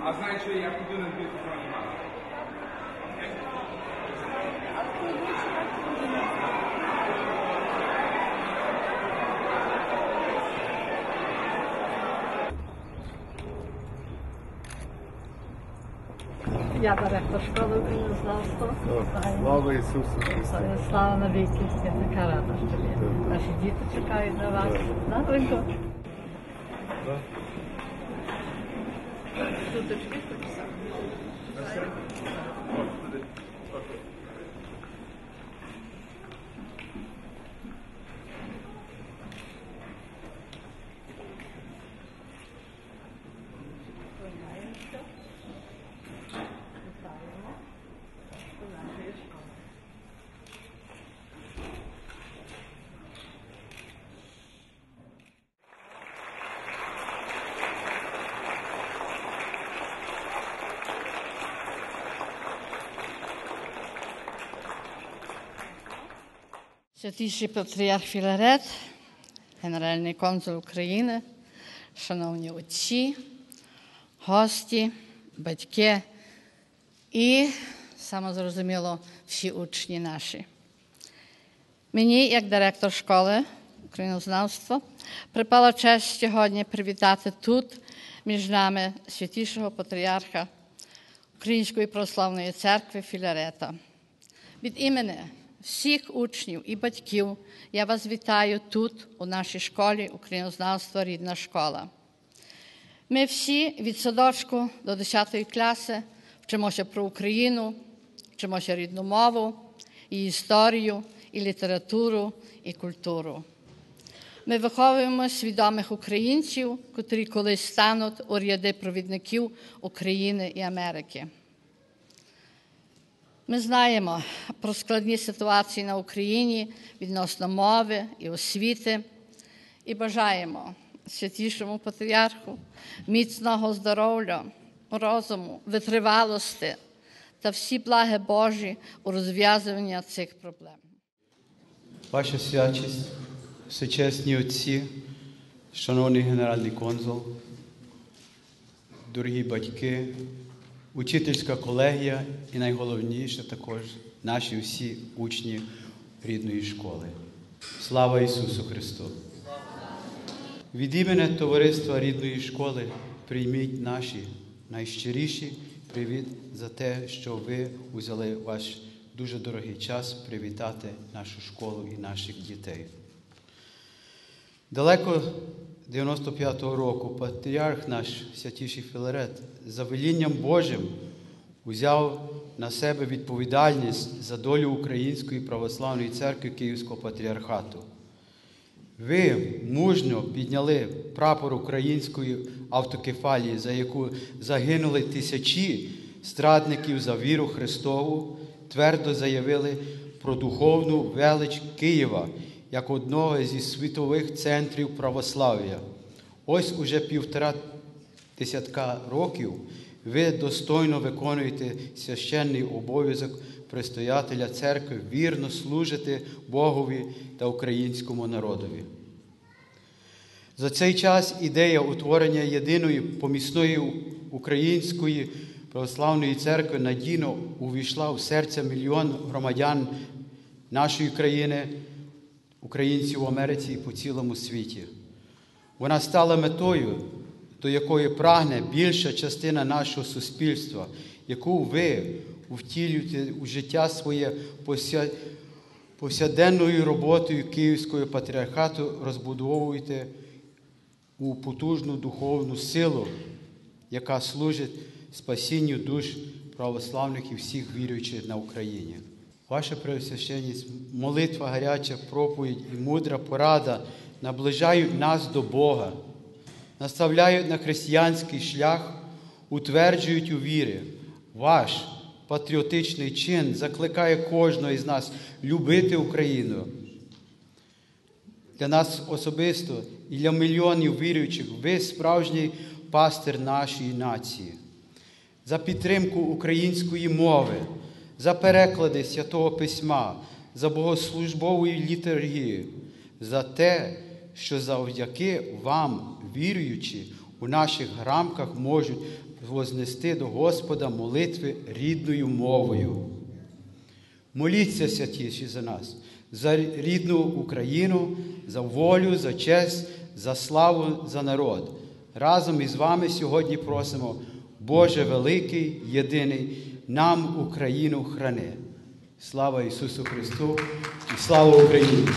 А знаєш, що я піду на дві телефонні мами. Я директор школи українознавства. Слава Ісусу Христу! Слава навіки. Я така рада, що ви. Наші діти чекають на вас. На ринку. Суточки написали. Святіший патріарх Філарет, генеральний консул України, шановні отці, гості, батьки і, саме зрозуміло, всі учні наші. Мені, як директор школи українознавства, припала честь сьогодні привітати тут між нами святішого патріарха Української православної церкви Філарета. Від імені всіх учнів і батьків я вас вітаю тут, у нашій школі Українознавства Рідна школа. Ми всі від садочку до 10 класи вчимося про Україну, вчимося рідну мову, і історію, і літературу, і культуру. Ми виховуємо свідомих українців, котрі колись стануть у ряди провідників України і Америки. Ми знаємо про складні ситуації на Україні відносно мови і освіти і бажаємо святішому патріарху міцного здоров'я, розуму, витривалості та всі благи Божі у розв'язуванні цих проблем. Ваша свячість, всечесні отці, шановний генеральний консул, дорогі батьки, учительська колегія і найголовніше також наші всі учні рідної школи. Слава Ісусу Христу! Від імені товариства рідної школи прийміть наші найщиріші привіт за те, що ви взяли ваш дуже дорогий час привітати нашу школу і наших дітей. Далеко 95-го року патріарх наш святіший Філарет за велінням Божим узяв на себе відповідальність за долю Української православної церкви Київського патріархату. Ви мужньо підняли прапор української автокефалії, за яку загинули тисячі страдників за віру Христову, твердо заявили про духовну велич Києва як одного зі світових центрів православ'я. Ось уже півтора десятка років ви достойно виконуєте священний обов'язок предстоятеля церкви, вірно служите Богові та українському народові. За цей час ідея утворення єдиної помісної української православної церкви надійно увійшла в серця мільйон громадян нашої країни, українців в Америці і по цілому світі. Вона стала метою, до якої прагне більша частина нашого суспільства, яку ви втілюєте у життя своє повсяденною роботою Київського патріархату, розбудовуєте у потужну духовну силу, яка служить спасінню душ православних і всіх віруючих на Україні. Ваша Преосвященність, молитва гаряча, проповідь і мудра порада наближають нас до Бога, наставляють на християнський шлях, утверджують у вірі. Ваш патріотичний чин закликає кожного із нас любити Україну. Для нас особисто і для мільйонів віруючих ви справжній пастир нашої нації. За підтримку української мови, за переклади святого письма, за богослужбової літургії, за те, що завдяки вам, віруючи, у наших рамках можуть вознести до Господа молитви рідною мовою. Моліться святіші за нас, за рідну Україну, за волю, за честь, за славу, за народ. Разом із вами сьогодні просимо, Боже великий, єдиний, нам Україну храни. Слава Ісусу Христу і слава Україні!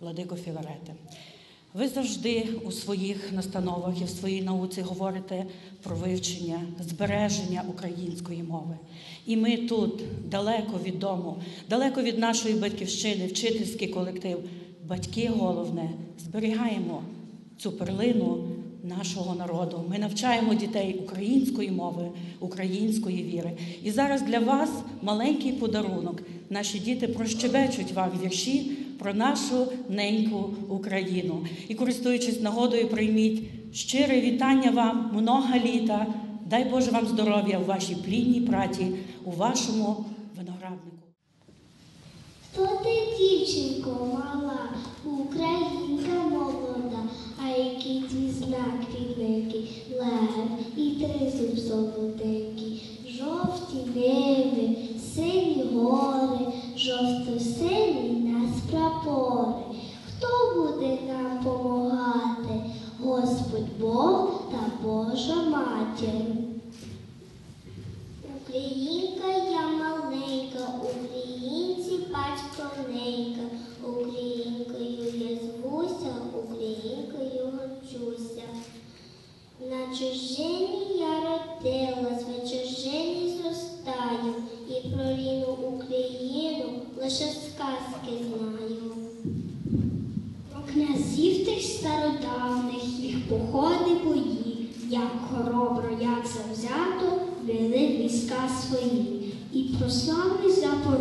Владико Філарете, ви завжди у своїх настановах і в своїй науці говорите про вивчення, збереження української мови. І ми тут, далеко від дому, далеко від нашої батьківщини, вчительський колектив, батьки головне, зберігаємо цю перлину нашого народу. Ми навчаємо дітей української мови, української віри. І зараз для вас маленький подарунок. Наші діти прощебечуть вам вірші про нашу неньку Україну. І, користуючись нагодою, прийміть щире вітання вам, много літа. Дай Боже вам здоров'я у вашій плідній праці, у вашому винограднику. Дівчинко мала, українка молода, а який твій знак великий, лев і тризуб золотенький, жовті неби, сині гори, жовто-сині нас прапори. Хто буде нам помагати? Господь Бог та Божа матір. Українка я маленька, українці батько ненька, українкою я звуся, українкою горчуся. На чужині я родилась, в чужині зростаю, і про рідну Україну лише сказки знаю. Про князів тих стародавних, їх походи бої, як хоробро, як завзято вели війська свої, і про славних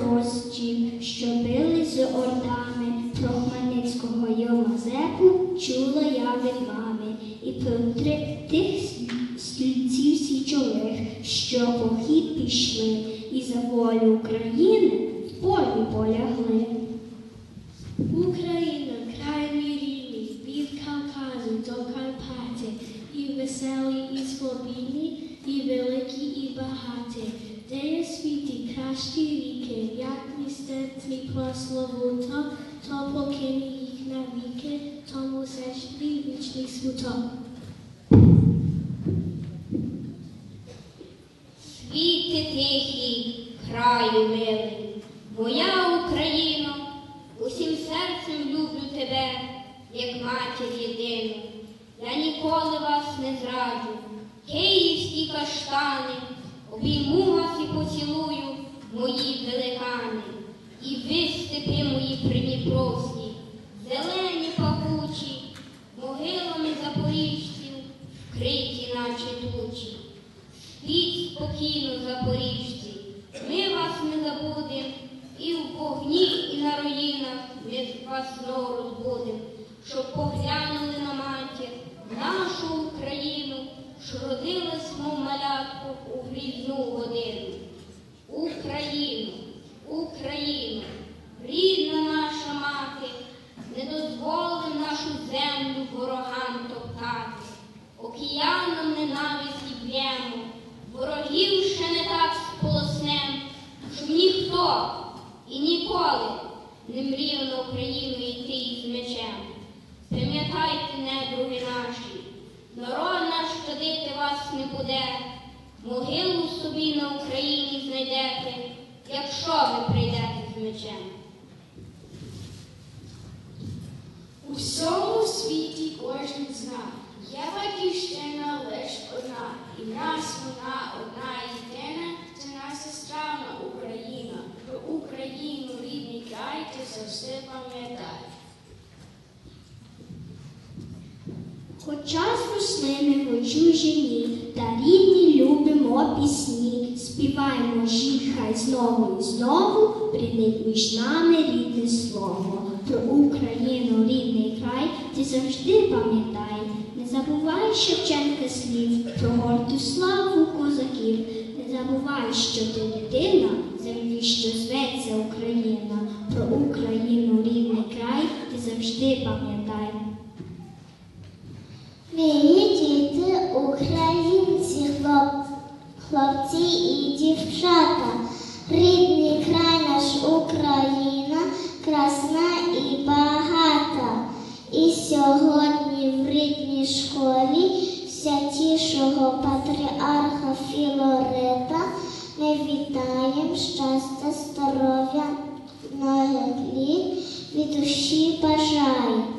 запорожців, що били з ордами, про Хмельницького Йомазепу чула я від мами, і про три, тих слідців січових, що похід пішли, і за волю України в полі полягли. Україна, край мій рідний, від Кавказу до Карпати, і веселі, і свобідні, і великі, і багаті, де є світі кращі твій прославуто, то покине їх навіки, тому сечний вічний смуток. Світи тихий, краю милий, моя Україно, усім серцем люблю тебе, як матір єдину. Я ніколи вас не зраджу, київські каштани, обійму вас і поцілую, мої великани, ви степи мої придніпровські, зелені пахучі, могилами запоріжців, вкриті, наче тучі. Спіть спокійно, запоріжці, ми вас не забудем, і в вогні, і на руїнах ми вас знову розбудем, щоб поглянули на матір, нашу Україну, що родилась, мов малятко, у грізну годину. Україну, Україну, ворогів ще не так сполоснем, щоб ніхто і ніколи не мріяв на Україну йти із мечем. Пам'ятайте, недруги наші, народ наш щадити вас не буде, могилу собі на Україні знайдете, якщо ви прийдете з мечем. У всьому світі кожен зна, є батьківщина лиш одна, і в нас вона одна єдина, це наша славна Україна. Про Україну рідний край ти завжди пам'ятай. Хоча зросли ми в чужині, та рідні любимо пісні, співаємо ж хай знову і знову, прийде між нами рідне слово. Про Україну, рідний край, ти завжди пам'ятай, не забувай Шевченка слів, про горду славу козаків, не забувай, що ти дитина, землі, що зветься Україна. Про Україну, рідний край, ти завжди пам'ятай. Мої діти, українці, хлоп, хлопці і дівчата, рідний край наш Україна, красна і багата. І сьогодні школі святішого патріарха Філорета ми вітаємо щастя, здоров'я, на від душі бажаємо.